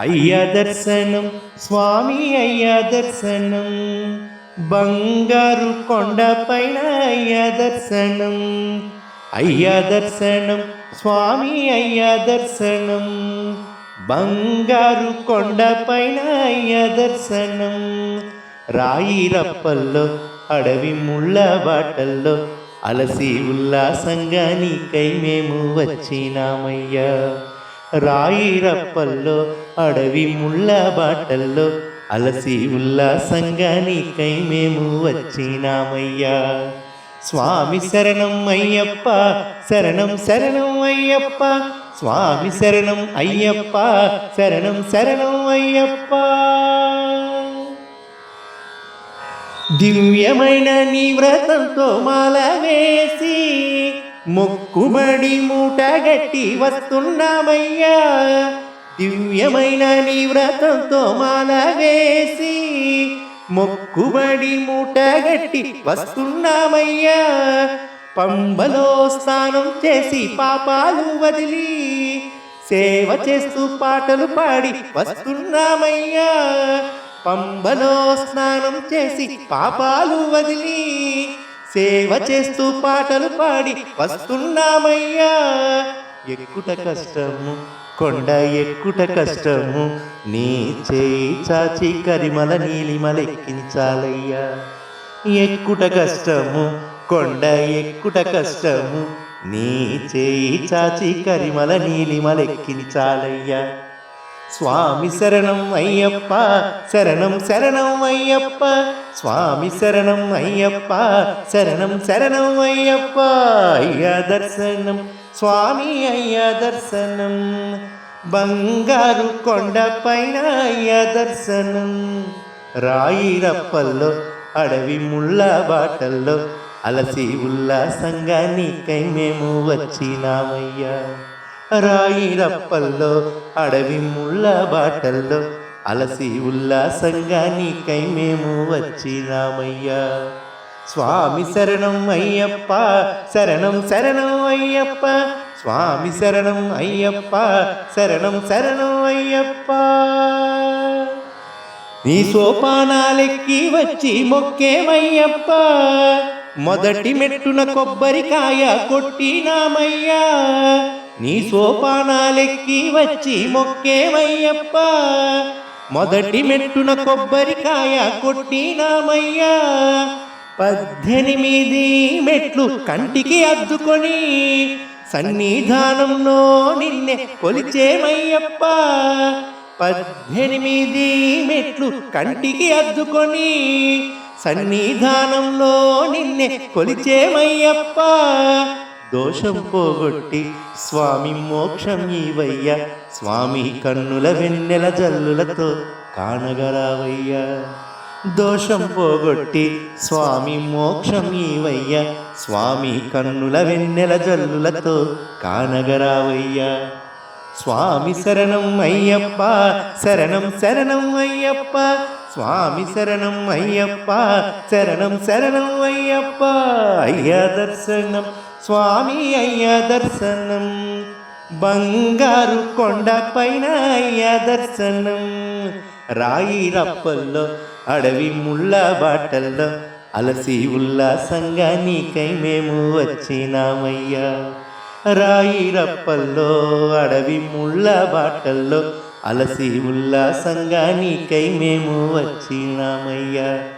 అయ్యా దర్శనం స్వామి అయ్యా దర్శనం బంగారు కొండ పైన అయ్యా దర్శనం. అయ్యా దర్శనం స్వామి అయ్యా దర్శనం బంగారు కొండ పైన అయ్యా దర్శనం. రాయి రప్పల్లో అడవి ముళ్ళ బాటల్లో అలసి ఉల్లాసంగా నీకై మేము వచ్చినామయ్యా. రాయి రప్పల్లో అడవి ముళ్ళ బాటల్లో అలసి ఉల్లాసంగా నీకై మేము వచ్చినామయ్యా. స్వామి శరణం అయ్యప్ప శరణం శరణం అయ్యప్ప స్వామి శరణం అయ్యప్ప శరణం శరణం అయ్యప్ప. దివ్యమైన నీ వ్రతంతో మాల వేసి మొక్కుబడి మూటగట్టి వస్తున్నామయ్యా. దివ్యమైన నీ వ్రతంతో మాల వేసి మొక్కుబడి మూటగట్టి వస్తున్నామయ్యా. పంబలో స్నానం చేసి పాపాలు వదిలి సేవ చేస్తూ పాటలు పాడి వస్తున్నామయ్యా. పంబలో స్నానం చేసి పాపాలు వదిలి సేవ చేస్తూ పాటలు పాడి వస్తున్నామయ్యా. ఎక్కుట కష్టము కొండ ఎక్కుట కష్టము నీ చేయి చాచి కరిమల నీలిమలెక్కించాలయ్యా. ఎక్కుట కష్టము కొండ ఎక్కుట కష్టము నీ చేయి చాచి కరిమల నీలిమలెక్కించాలయ్యా. స్వామి శరణం అయ్యప్ప శరణం శరణం అయ్యప్ప స్వామి శరణం అయ్యప్ప శరణం శరణం అయ్యప్ప అయ్యా దర్శనం. స్వామి అయ్యా దర్శనం. బంగారు కొండ పైన అయ్యా దర్శనం. రాయి రప్పల్లో అడవి ముళ్ళ బాటల్లో అలసి ఉల్లాసంగా నీకై మేము వచ్చినామయ్యా. రాయి రప్పల్లో అడవి ముళ్ళ బాటల్లో అలసి ఉల్లాసంగా నీకై మేము వచ్చినామయ్యా స్వామి శరణం అయ్యప్ప శరణం శరణం అయ్యప్ప స్వామి శరణం అయ్యప్ప శరణం శరణం అయ్యప్ప. నీ సోపానాలెక్కి వచ్చి మొక్కేమయ్యప్ప మొదటి మెట్టున కొబ్బరికాయ కొట్టినామయ్యా నీ సోపానాలెక్కి వచ్చి మొక్కేమయ్యప్ప మొదటి మెట్టున కొబ్బరికాయ కొట్టినామయ్యా. పద్దెనిమిది మెట్లు కంటికి అద్దుకొని సన్నిధానంలో నిన్నే కొలిచేమయ్యప్ప. పద్దెనిమిది మెట్లు కంటికి అద్దుకొని సన్నిధానంలో నిన్నే కొలిచేమయ్యప్ప. దోషం పోగొట్టి స్వామి మోక్షం ఈవయ్య స్వామి కన్నుల వెన్నెల జల్లులతో కానగరావయ్యా దోషం పోగొట్టి స్వామి మోక్షం ఈవయ్య స్వామి కన్నుల వెన్నెల జల్లులతో కానగరావయ్యా స్వామి శరణం అయ్యప్ప శరణం శరణం అయ్యప్ప స్వామి శరణం అయ్యప్ప శరణం శరణం అయ్యప్ప అయ్యా దర్శనం స్వామి అయ్య దర్శనం. బంగారు కొండ పైన అయ్య దర్శనం. రాయి రప్పల్లో అడవి ముళ్ళ బాటల్లో అలసి ఉల్లాసంగా నీకై మేము వచ్చినామయ్యా. రాయి రప్పల్లో అడవి ముళ్ళ బాటల్లో అలసి ఉల్లాసంగా నీకై మేము వచ్చినామయ్యా.